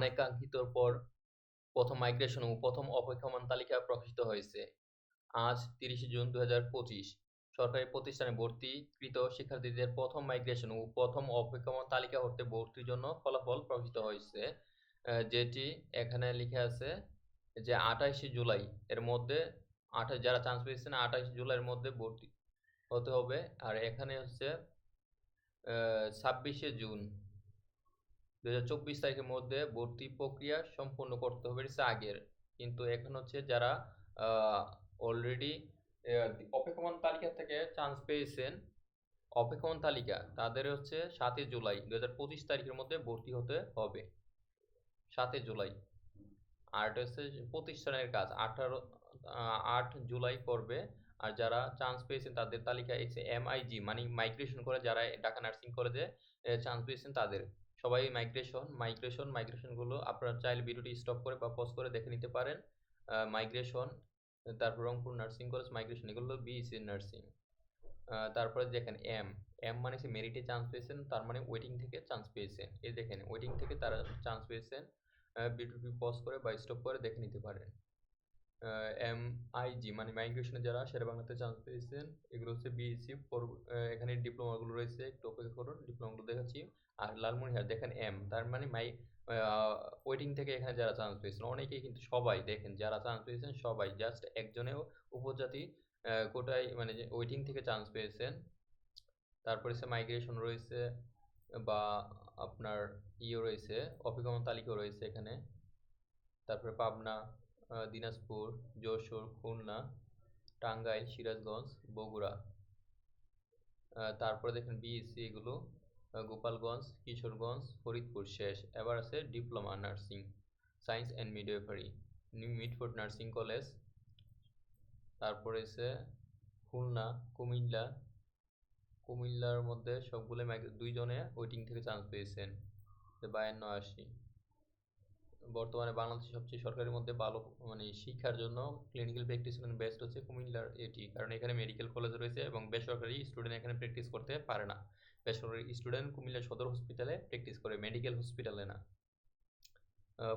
অনেকাঙ্ক্ষিতর পর প্রথম মাইগ্রেশন ও প্রথম অপেক্ষমান তালিকা প্রকাশিত হয়েছে। আজ তিরিশে জুন দু হাজার পঁচিশ। সরকারি প্রতিষ্ঠানে ভর্তিকৃত শিক্ষার্থীদের প্রথম মাইগ্রেশন ও প্রথম অপেক্ষমান তালিকা হতে ভর্তির জন্য ফলাফল প্রকাশিত হয়েছে যেটি এখানে লিখে আছে যে আঠাইশে জুলাই এর মধ্যে আঠাশ যারা চান্স পেয়েছেন আঠাইশে জুলাইয়ের মধ্যে ভর্তি হতে হবে। আর এখানে হচ্ছে ছাব্বিশে জুন দু হাজার চব্বিশ তারিখের মধ্যে ভর্তি প্রক্রিয়া সম্পূর্ণ করতে হবে, এটা আগের। কিন্তু এখন হচ্ছে যারা অলরেডি অপেক্ষমান তালিকা থেকে চান্স পেয়েছেন, অপেক্ষমান তালিকা, তাদের হচ্ছে সাতই জুলাই দু হাজার পঁচিশ তারিখের মধ্যে ভর্তি হতে হবে। সাতই জুলাই। আর এটা হচ্ছে প্রতিষ্ঠানের কাজ, আঠারো আট জুলাই করবে। আর যারা চান্স পেয়েছেন তাদের তালিকা এসে এমআইজি মানে মাইগ্রেশন করে যারা ঢাকা নার্সিং কলেজে চান্স পেয়েছেন তাদের। সবাই মাইগ্রেশন মাইগ্রেশন মাইগ্রেশনগুলো আপনারা চাইলে ভিডিওটি স্টপ করে বা পজ করে দেখে নিতে পারেন। মাইগ্রেশন তারপর রংপুর নার্সিং কলেজ মাইগ্রেশন এগুলো বিএসসি নার্সিং তারপরে দেখেন এম এম মানে সে মেরিটে চান্স পেয়েছেন, তার মানে ওয়েটিং থেকে চান্স পেয়েছেন। এই দেখেন ওয়েটিং থেকে তারা চান্স পেয়েছেন। ভিডিওটি পজ করে বা স্টপ করে দেখে নিতে পারেন। এম আইজি মানে মাইগ্রেশনে যারা শেরে বাংলাতে চান্স পেয়েছেন, এগুলো হচ্ছে বিএসসি এখানে ডিপ্লোমাগুলো রয়েছে, একটু অপেক্ষা করুন ডিপ্লোমাগুলো দেখাচ্ছি। আর লালমনিরহাট, দেখেন এম তার মানে মাই ওয়েটিং থেকে এখানে যারা চান্স পেয়েছেন, অনেকেই কিন্তু সবাই দেখেন, যারা চান্স পেয়েছেন সবাই জাস্ট একজনেও উপজাতি কোটায় মানে ওয়েটিং থেকে চান্স পেয়েছেন। তারপরে সে মাইগ্রেশন রয়েছে, বা আপনার ইয়ে রয়েছে, অভিগমন তালিকাও রয়েছে এখানে। তারপরে পাবনা দিনাজপুর, যশোর, খুলনা, টাঙ্গাইল, সিরাজগঞ্জ, বগুড়া। তারপরে দেখেন বিএসসি এগুলো গোপালগঞ্জ, কিশোরগঞ্জ, ফরিদপুর শেষ। এবার আছে diploma nursing, science and midwifery new Mitford nursing college. তারপরে আছে খুলনা, কুমিল্লা। কুমিল্লার মধ্যে সবগুলো দুইজনে ওয়েটিং থেকে চান্স পেয়েছেন বায়ান্ন আশি। বর্তমানে বাংলাদেশের সবচেয়ে সরকারের মধ্যে ভালো মানে শিক্ষার জন্য ক্লিনিক্যাল প্র্যাকটিস বেস্ট হচ্ছে কুমিল্লার এটি। কারণ এখানে মেডিকেল কলেজ রয়েছে এবং বেসরকারি স্টুডেন্ট এখানে প্র্যাকটিস করতে পারে না। বেসরকারি স্টুডেন্ট কুমিল্লা সদর হসপিটালে প্র্যাকটিস করে মেডিকেল হসপিটালে না।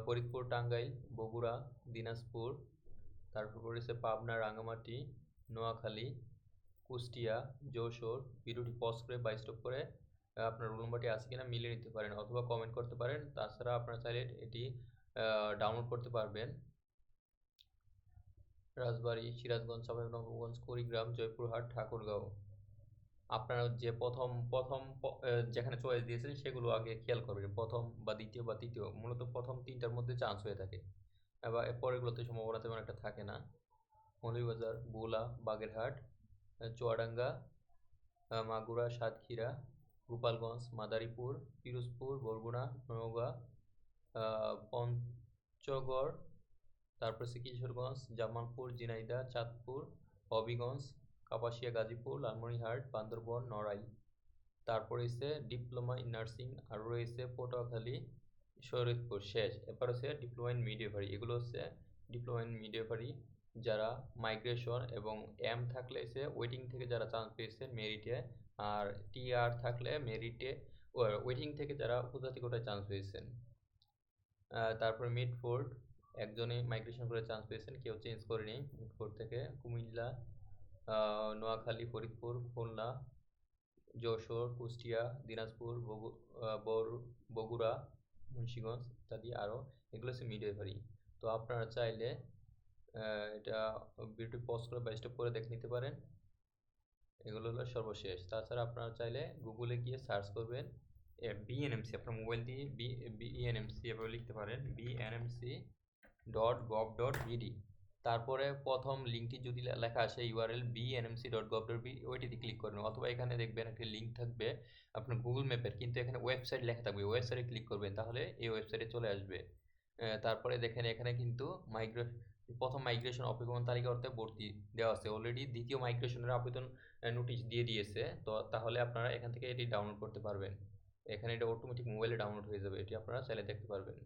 ফরিদপুর, টাঙ্গাইল, বগুড়া, দিনাজপুর, তারপর রয়েছে পাবনা রাঙামাটি নোয়াখালী, কুষ্টিয়া, যশোর ভিডিওটি পজ করে বা স্টপ করে আপনার রোল নম্বরটি আছে কিনা মিলিয়ে নিতে পারেন অথবা কমেন্ট করতে পারেন। তাছাড়া আপনারা চাইলে এটি ডাউনলোড করতে পারবেন। রাজবাড়ী, সিরাজগঞ্জ চাঁপাইনবাবগঞ্জ কুড়িগ্রাম, জয়পুরহাট, ঠাকুরগাঁও। আপনারা যে প্রথম প্রথম যেখানে চয়েস দিয়েছেন সেগুলো আগে খেয়াল করবেন। প্রথম বা দ্বিতীয় বা তৃতীয়, মূলত প্রথম তিনটার মধ্যে চান্স হয়ে থাকে। এবার পরেরগুলোতে সম্ভাবনা তেমন একটা থাকে না। মৌলভীবাজার, বোলা, বাগেরহাট চুয়াডাঙ্গা মাগুরা, সাতক্ষীরা, গোপালগঞ্জ, মাদারীপুর, পিরোজপুর, বরগুনা, নওগাঁ পঞ্চগড়, তারপর হচ্ছে কিশোরগঞ্জ, জামালপুর, ঝিনাইদহ, চাঁদপুর, হবিগঞ্জ, কাপাসিয়া, গাজীপুর, লালমনিরহাট, বান্দরবন, নড়াইল। তারপর হচ্ছে ডিপ্লোমা ইন নার্সিং আর রয়েছে পটুয়াখালী, শরীয়তপুর, শেষ। এরপর হচ্ছে ডিপ্লোমা ইন মিডওয়েফারি এগুলো হচ্ছে ডিপ্লোমা ইন মিডওয়েফারি যারা মাইগ্রেশন এবং এম থাকলে এসে ওয়েটিং থেকে যারা চান্স পেয়েছে মেরিটে আর টিআর থাকলে মেরিটে ওয়েটিং থেকে যারা উপজাতি কোটায় চান্স পেয়েছেন। তারপর মিডফোর্ড, একজনই মাইগ্রেশন করে চান্স পেয়েছেন, কেউ চেঞ্জ করেনি মিডফোর্ড থেকে। কুমিল্লা নোয়াখালী, ফরিদপুর, খুলনা, যশোর, কুষ্টিয়া, দিনাজপুর বগুড়া, মুন্সিগঞ্জ ইত্যাদি আরও এগুলো হচ্ছে মিডওয়েফারি তো আপনারা চাইলে এটা ভিডিওটি পজ করে বা স্টপ করে দেখে নিতে পারেন। এগুলো হলো সর্বশেষ। তাছাড়া আপনারা চাইলে গুগলে গিয়ে সার্চ করবেন। বিএনএমসি আপনার মোবাইল দিয়ে বিএনএমসি এভাবে লিখতে পারেন BNMC dot gov dot BD তারপরে প্রথম লিঙ্কটি যদি লেখা আসে URL BNMC dot gov dot B ওইটিতে click করবেন। অথবা এখানে দেখবেন একটা লিঙ্ক থাকবে আপনার গুগল ম্যাপের কিন্তু এখানে ওয়েবসাইট লেখা থাকবে। ওয়েবসাইটে ক্লিক করবেন, তাহলে এই ওয়েবসাইটে চলে আসবে। তারপরে দেখেন এখানে কিন্তু মাইগ্রে প্রথম মাইগ্রেশন অপেক্ষমান তালিকা অর্থে ভর্তি দেওয়া আছে। অলরেডি দ্বিতীয় মাইগ্রেশনের আবেদন নোটিশ দিয়ে দিয়েছে। তো তাহলে আপনারা এখান থেকে এটি ডাউনলোড করতে পারবেন। এখানে এটা অটোমেটিক মোবাইলে ডাউনলোড হয়ে যাবে এটি আপনারা চাইলে দেখতে পারবেন।